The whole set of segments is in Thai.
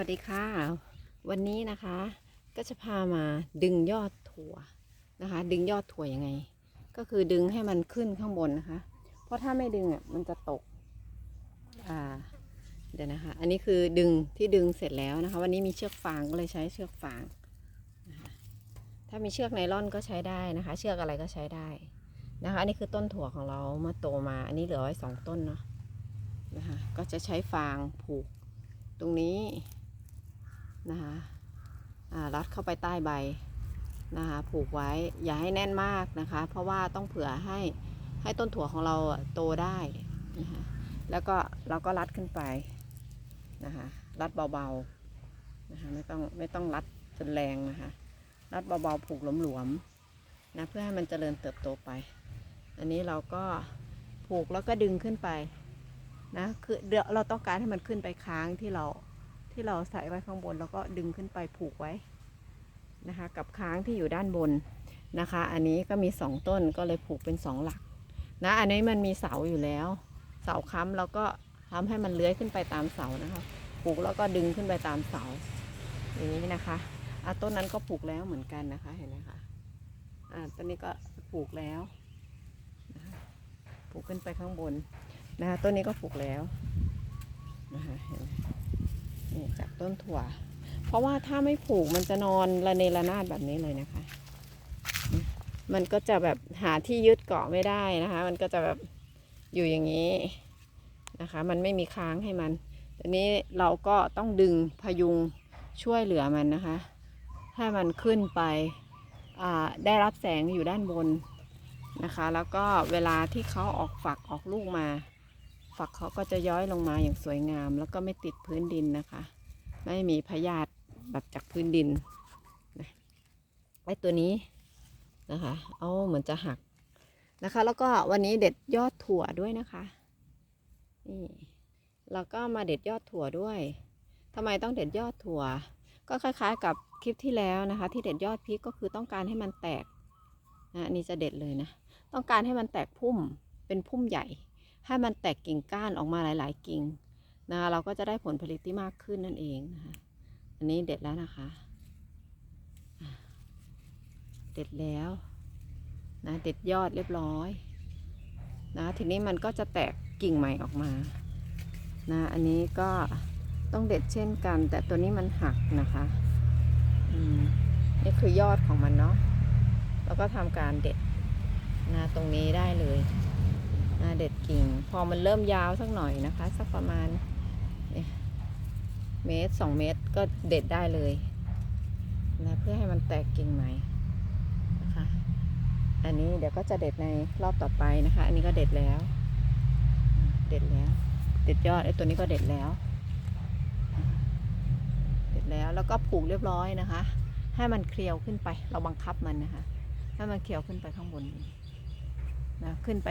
วัสดีค่ะ วันนี้นะคะก็จะพามาดึงยอดถั่วนะคะ ดึงยอดถั่วยังไง ก็คือดึงให้มันขึ้นข้างบนนะคะ เพราะถ้าไม่ดึงอะมันจะตกอ่าเดี๋ยวนะคะ อันนี้คือดึงที่ดึงเสร็จแล้วนะคะ วันนี้มีเชือกฟางก็เลยใช้เชือกฟางนะคะถ้ามีเชือกไนล่อนก็ใช้ได้นะคะ เชือกอะไรก็ใช้ได้นะคะ อันนี้คือต้นถั่วของเราเมื่อโตมา อันนี้เหลือไว้สองต้นเนาะนะคะ ก็จะใช้ฟางผูกตรงนี้ นะคะรัดเข้าไปใต้ใบนะคะผูกไว้อย่าให้แน่นมากนะคะ เพราะว่าต้องเผื่อให้ให้ต้นถั่วของเราโตได้นะคะแล้วก็เราก็รัดขึ้นไปนะคะรัดเบาๆนะคะไม่ต้องไม่ต้องรัดจนแรงนะคะรัดเบาๆผูกหลวมๆนะเพื่อให้มันเจริญเติบโตไป อันนี้เราก็ผูกแล้วก็ดึงขึ้นไปนะคือเดี๋ยวเราต้องการให้มันขึ้นไปค้างที่เรา ที่เราใส่ไว้ข้างบน แล้วก็ดึงขึ้นไปผูกไว้นะคะ กับค้างที่อยู่ด้านบนนะคะ อันนี้ก็มีสองต้นก็เลยผูกเป็นสองหลักนะอันนี้มันมีเสาอยู่แล้ว เสาค้ำแล้วก็ทำให้มันเลื้อยขึ้นไปตามเสานะคะ ผูกแล้วก็ดึงขึ้นไปตามเสา อย่างนี้นะคะอะต้นนั้นก็ผูกแล้วเหมือนกันนะคะเห็นไหมคะอ่าต้นนี้ก็ผูกแล้วนะะผูกขึ้นไปข้างบนนะคะต้นนี้ก็ปลูกแล้วนะคะเห็นไหม นี่จากต้นถั่ว เพราะว่าถ้าไม่ผูกมันจะนอนระเนระนาดแบบนี้เลยนะคะ มันก็จะแบบหาที่ยึดเกาะไม่ได้นะคะ มันก็จะแบบอยู่อย่างนี้นะคะ มันไม่มีค้างให้มันทีนี้เราก็ต้องดึงพยุงช่วยเหลือมันนะคะให้มันขึ้นไปได้รับแสงอยู่ด้านบนนะคะ แล้วก็เวลาที่เขาออกฝักออกลูกมา ฝักเขาก็จะย้อยลงมาอย่างสวยงาม แล้วก็ไม่ติดพื้นดินนะคะ ไม่มีพยาธิแบบจากพื้นดินนะไอ้ตัวนี้นะคะเอาเหมือนจะหักนะคะ แล้วก็วันนี้เด็ดยอดถั่วด้วยนะคะนี่เราก็มาเด็ดยอดถั่วด้วยทำไมต้องเด็ดยอดถั่ว ก็คล้าย ๆ กับคลิปที่แล้วนะคะ ที่เด็ดยอดพริกก็คือต้องการให้มันแตกนะนนี้จะเด็ดเลยนะ ต้องการให้มันแตกพุ่มเป็นพุ่มใหญ่ ให้มันแตกกิ่งก้านออกมาหลาย ๆ กิ่งนะคะเราก็จะได้ผลผลิตที่มากขึ้นนั่นเองนะคะ อันนี้เด็ดแล้วนะคะ เด็ดแล้วนะเด็ดยอดเรียบร้อยนะทีนี้มันก็จะแตกกิ่งใหม่ออกมานะอันนี้ก็ต้องเด็ดเช่นกัน แต่ตัวนี้มันหักนะคะอืมนี่คือยอดของมันเนาะแล้วก็ทำการเด็ดนะตรงนี้ได้เลย เด็ดกิ่ง พอมันเริ่มยาวสักหน่อยนะคะ สักประมาณเมตรสองเมตรก็เด็ดได้เลยนะเพื่อให้มันแตกกิ่งใหม่นะคะอันนี้เดี๋ยวก็จะเด็ดในรอบต่อไปนะคะ อันนี้ก็เด็ดแล้ว เด็ดแล้ว เด็ดยอดไอ้ตัวนี้ก็เด็ดแล้ว เด็ดแล้วแล้วก็ผูกเรียบร้อยนะคะ ให้มันเคลียวขึ้นไป เราบังคับมันนะคะ ให้มันเคลียวขึ้นไปข้างบนนะขึ้นไป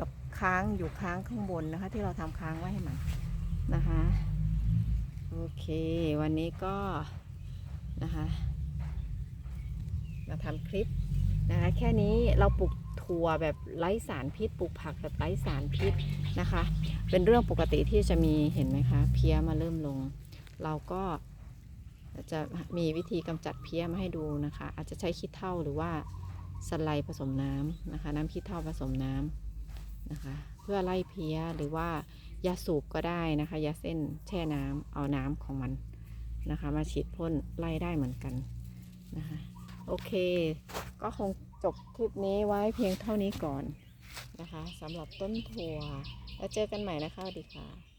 กับ ค้างอยู่ค้างข้างบนนะคะ ที่เราทำค้างไว้ให้มันนะคะโอเค วันนี้ก็นะคะมาทำคลิปนะคะแค่นี้เราปลูกถั่วแบบไร้สารพิษปลูกผักแบบไร้สารพิษนะคะ เป็นเรื่องปกติที่จะมีเห็นไหมคะ เพี้ยมาเริ่มลง เราก็จะมีวิธีกำจัดเพี้ยมาให้ดูนะคะ อาจจะใช้ขี้เถ้าหรือว่าสไลด์ผสมน้ำนะคะ น้ำขี้เถ้าผสมน้ำ นะคะ เพื่อไล่เพี้ยหรือว่ายาสูบก็ได้นะคะยาเส้นแช่น้ำเอาน้ำของมันนะคะ มาฉีดพ่นไล่ได้เหมือนกันนะคะโอเค ก็คงจบคลิปนี้ไว้เพียงเท่านี้ก่อนนะคะสำหรับต้นถั่วแล้วเจอกันใหม่นะคะสวัสดีค่ะ